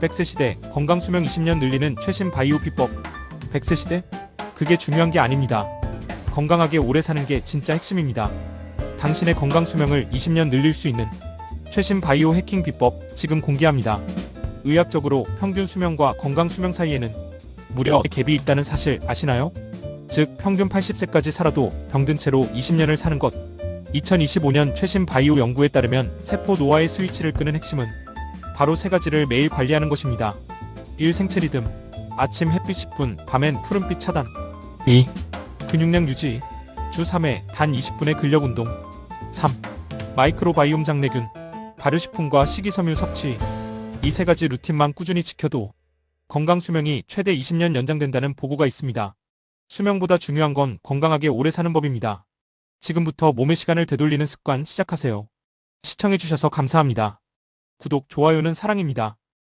100세 시대 건강 수명 20년 늘리는 최신 바이오 비법. 100세 시대? 그게 중요한 게 아닙니다. 건강하게 오래 사는 게 진짜 핵심입니다. 당신의 건강 수명을 20년 늘릴 수 있는 최신 바이오 해킹 비법 지금 공개합니다. 의학적으로 평균 수명과 건강 수명 사이에는 무려 갭이 있다는 사실 아시나요? 즉 평균 80세까지 살아도 병든 채로 20년을 사는 것. 2025년 최신 바이오 연구에 따르면 세포 노화의 스위치를 끄는 핵심은 바로 세 가지를 매일 관리하는 것입니다. 1. 생체 리듬. 아침 햇빛 10분, 밤엔 푸른빛 차단. 2. 근육량 유지. 주 3회 단 20분의 근력 운동. 3. 마이크로바이옴 장내균. 발효식품과 식이섬유 섭취. 이 세 가지 루틴만 꾸준히 지켜도 건강 수명이 최대 20년 연장된다는 보고가 있습니다. 수명보다 중요한 건 건강하게 오래 사는 법입니다. 지금부터 몸의 시간을 되돌리는 습관 시작하세요. 시청해주셔서 감사합니다. 구독, 좋아요는 사랑입니다.